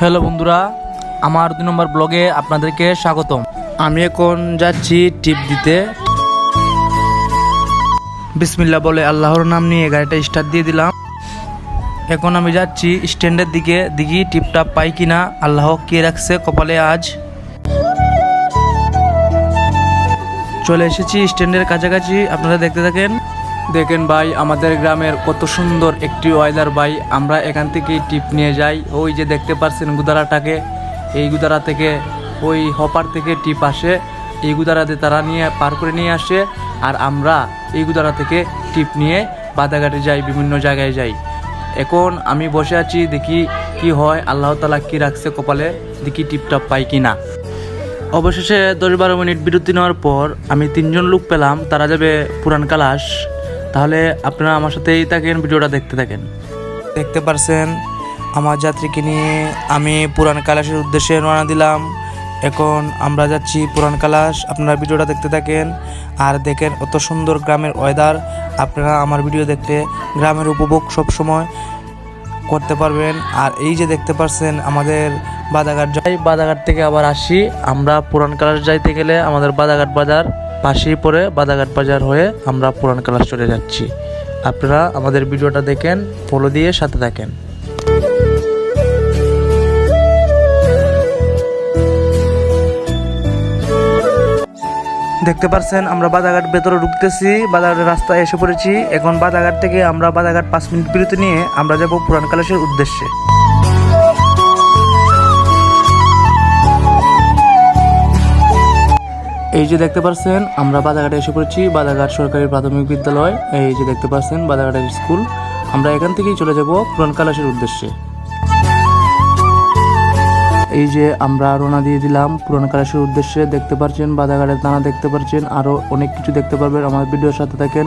Hello বন্ধুরা, আমার দুই নম্বর ব্লগে আপনাদেরকে স্বাগতম। আমি এখন যাচ্ছি টিপ দিতে। বিসমিল্লা বলে আল্লাহর নাম নিয়ে গাড়িটা স্টার্ট দিয়ে দিলাম। এখন আমি যাচ্ছি স্ট্যান্ডের দিকে দিঘি টিপটা পাই কিনা, আল্লাহ কে রাখছে কপালে আজ। চলে এসেছি স্ট্যান্ডের কাছাকাছি, আপনারা দেখতে থাকেন। দেখেন ভাই, আমাদের গ্রামের কত সুন্দর একটি ওয়েদার ভাই। আমরা এখান থেকে টিপ নিয়ে যাই। ওই যে দেখতে পাচ্ছেন গুদারাটাকে, এই গুদারা থেকে, ওই হপার থেকে টিপ আসে। এই গুদারাতে তারা নিয়ে পার করে নিয়ে আসে আর আমরা এই গুদারা থেকে টিপ নিয়ে বাদাঘাটে যাই, বিভিন্ন জায়গায় যাই। এখন আমি বসে আছি, দেখি কি হয়, আল্লাহ তালা কি রাখছে কপালে, দেখি টিপটাপ পাই কি না অবশেষে দশ বারো মিনিট বিরতি নেওয়ার পর আমি তিনজন লোক পেলাম, তারা যাবে পুরান কালাস তাহলে আপনারা আমার সাথেই থাকেন ভিডিওটা দেখতে থাকেন। দেখতে পারছেন আমার যাত্রীকে নিয়ে আমি পুরান কালাসের উদ্দেশ্যে রওনা দিলাম। এখন আমরা যাচ্ছি পুরান কালাস আপনারা ভিডিওটা দেখতে থাকেন। আর দেখেন অত সুন্দর গ্রামের ওয়েদার আপনারা আমার ভিডিও দেখতে গ্রামের উপভোগ সবসময় করতে পারবেন। আর এই যে দেখতে পাচ্ছেন আমাদের বাদাঘাট যাই বাদাঘাট থেকে আবার আসি। আমরা পুরান কালাস যাইতে গেলে আমাদের বাদাঘাট বাজার পাশেই পড়ে বাদাঘাট বাজার হয়ে আমরা পুরান কালাস চলে যাচ্ছি। আপনারা আমাদের ভিডিওটা দেখেন ফলো দিয়ে সাথে থাকেন। দেখতে পাচ্ছেন আমরা বাদাঘাট ভেতরে ঢুকতেছি, বাদাঘাটের রাস্তায় এসে পড়েছি। এখন বাদাঘাট থেকে আমরা বাদাঘাট পাঁচ মিনিট বিরতি নিয়ে আমরা যাব পুরান কালাসের উদ্দেশ্যে। এই যে দেখতে পাচ্ছেন আমরা বাদাঘাটে এসে পড়েছি, বাদাঘাট সরকারি প্রাথমিক বিদ্যালয়, এই যে দেখতে পাচ্ছেন বাদাঘাটের স্কুল। আমরা এখান থেকেই চলে যাব পুরান কালাসের উদ্দেশ্যে। এই যে আমরা রওনা দিয়ে দিলাম পুরান কালাসের উদ্দেশ্যে, দেখতে পাচ্ছেন বাদাঘাটের দানা দেখতে পাচ্ছেন আরও অনেক কিছু দেখতে পারবেন আমার ভিডিওর সাথে থাকেন।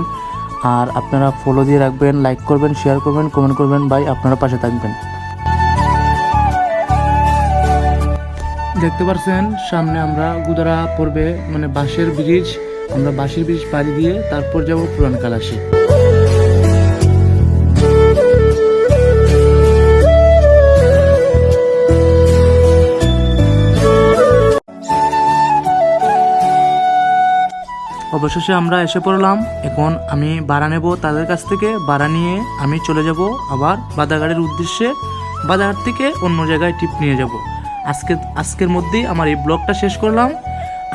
আর আপনারা ফলো দিয়ে রাখবেন লাইক করবেন শেয়ার করবেন কমেন্ট করবেন, ভাই, আপনারা পাশে থাকবেন। দেখতে পাচ্ছেন সামনে আমরা গুদারা পড়বে মানে বাঁশের ব্রিজ। আমরা বাঁশের ব্রিজ পাড়ি দিয়ে তারপর যাব পুরান কালাসি অবশেষে আমরা এসে পড়লাম। এখন আমি ভাড়া নেব তাদের কাছ থেকে, ভাড়া নিয়ে আমি চলে যাব আবার বাদাঘাটের উদ্দেশ্যে। বাদাঘাট থেকে অন্য জায়গায় টিপ নিয়ে যাব। আজকে আজকের মধ্যেই আমার এই ব্লগটা শেষ করলাম।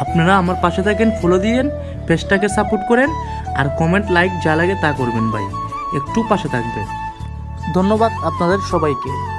আপনারা আমার পাশে থাকেন ফলো দিয়েন পেজটাকে সাপোর্ট করেন, আর কমেন্ট লাইক যা লাগে তা করবেন ভাই। একটু পাশে থাকবেন। ধন্যবাদ আপনাদের সবাইকে।